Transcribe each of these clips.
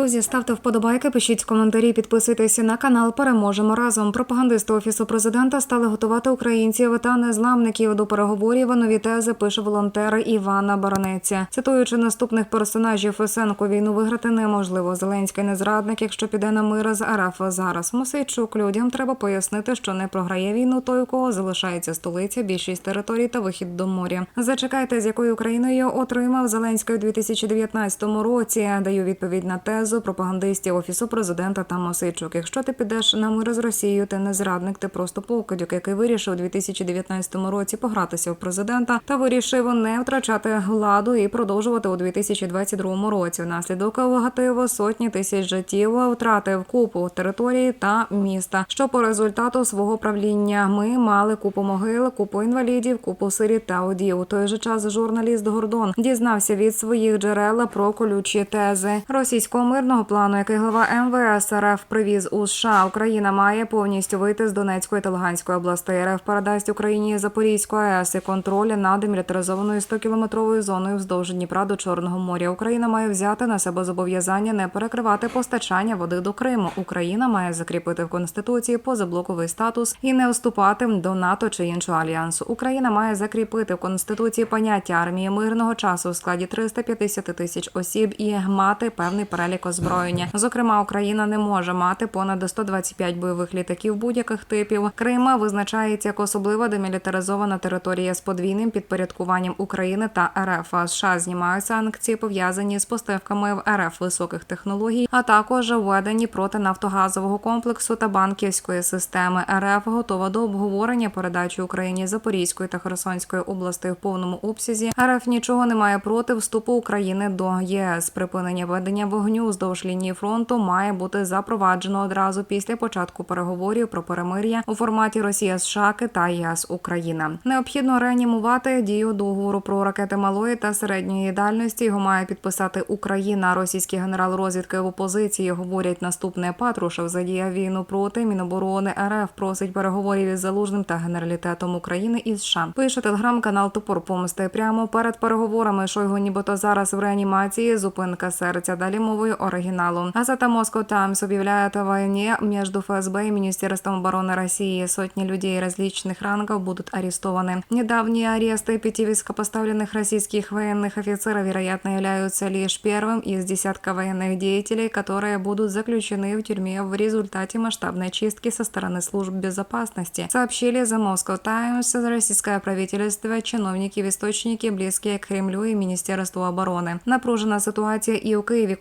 Друзі, ставте вподобайки, пишіть коментарі, підписуйтесь на канал. Переможемо разом. Пропагандисти офісу президента стали готувати українців та незламників до переговорів. Нові тези пише волонтер Івана Баранеця. Цитуючи наступних персонажів Фесенко, війну виграти неможливо. Зеленський не зрадник, якщо піде на мир з РФ зараз. Мосейчук людям треба пояснити, що не програє війну той, у кого залишається столиця, більшість територій та вихід до моря. Зачекайте, з якою Україною отримав Зеленський у 2019 році. Даю відповідь на тезу пропагандистів офісу президента та Мосейчук. Якщо ти підеш на мир з Росією, ти не зрадник, ти просто покидьок, який вирішив у 2019 році погратися в президента та вирішив не втрачати владу і продовжувати у 2022 році. Внаслідок вгатив сотні тисяч життів, втратив купу території та міста. Що по результату свого правління ми мали купу могил, купу інвалідів, купу сиріт та одів. У той же час журналіст Гордон дізнався від своїх джерел про колючі тези російського мирного плану, який глава МВС РФ привіз у США. Україна має повністю вийти з Донецької та Луганської областей. РФ передасть Україні Запорізьку АЕС і контроль над мілітаризованою 100-кілометровою зоною вздовж Дніпра до Чорного моря. Україна має взяти на себе зобов'язання не перекривати постачання води до Криму. Україна має закріпити в конституції позаблоковий статус і не вступати до НАТО чи іншого альянсу. Україна має закріпити в конституції поняття армії мирного часу в складі 350 тисяч осіб і мати певний перелік озброєння. Зокрема, Україна не може мати понад 125 бойових літаків будь-яких типів. Крим визначається як особливо демілітаризована територія з подвійним підпорядкуванням України та РФ. А США знімають санкції пов'язані з поставками в РФ високих технологій, а також введені проти нафтогазового комплексу та банківської системи. РФ готова до обговорення передачі Україні Запорізької та Херсонської областей в повному обсязі. РФ нічого не має проти вступу України до ЄС. Припинення ведення вогню вздовж лінії фронту має бути запроваджено одразу після початку переговорів про перемир'я у форматі Росія США, Китай, ЄС, Україна. Необхідно реанімувати дію договору про ракети малої та середньої дальності. Його має підписати Україна. Російський генерал розвідки в опозиції говорять наступне. Патрушев задіяв війну проти Міноборони РФ. Просить переговорів із залужним та генералітетом України і США. Пише телеграм-канал Топор Помсти. Прямо перед переговорами Шойгу, нібито зараз в реанімації. Зупинка серця. Далі мовою оригіналу. Газета Moscow Times объявляет о войне между ФСБ и Министерством обороны России. Сотни людей различных рангов будут арестованы. Недавние аресты пяти высокопоставленных российских военных офицеров, вероятно, являются лишь первым из десятка военных деятелей, которые будут заключены в тюрьме в результате масштабной чистки со стороны служб безопасности. Сообщили The Moscow Times, российское правительство, чиновники в источники, близкие к Кремлю і Міністерству оборони. Напружена ситуація і у Києві.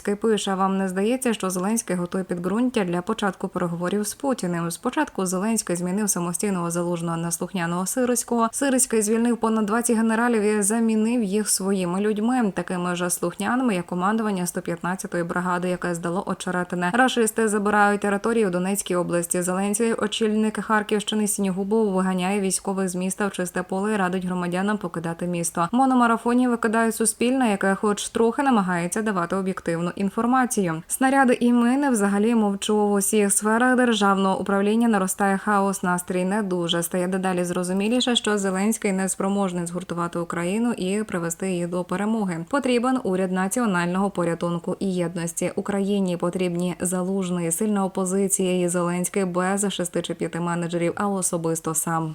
Котляревський пише: вам не здається, що Зеленський готує підґрунтя для початку переговорів з Путіним. Спочатку Зеленський змінив самостійного залужного на слухняного Сироського. Сироський звільнив понад 20 генералів і замінив їх своїми людьми, такими ж слухняними, як командування 115-ї бригади, яке здало очеретине. Рашисти забирають території в Донецькій області. Зеленський, очільник Харківщини Сінігубов, виганяє військових з міста в чисте поле і радить громадянам покидати місто. Мономарафоні викидають суспільне, яке, хоч трохи намагається давати об'єктивну інформацію. Снаряди і мини взагалі мовчу в усіх сферах державного управління наростає хаос. Настрій не дуже стає дедалі зрозуміліше, що Зеленський не спроможний згуртувати Україну і привести її до перемоги. Потрібен уряд національного порятунку і єдності. Україні потрібні залужний, сильна опозиція і Зеленський без шести чи п'яти менеджерів, а особисто сам.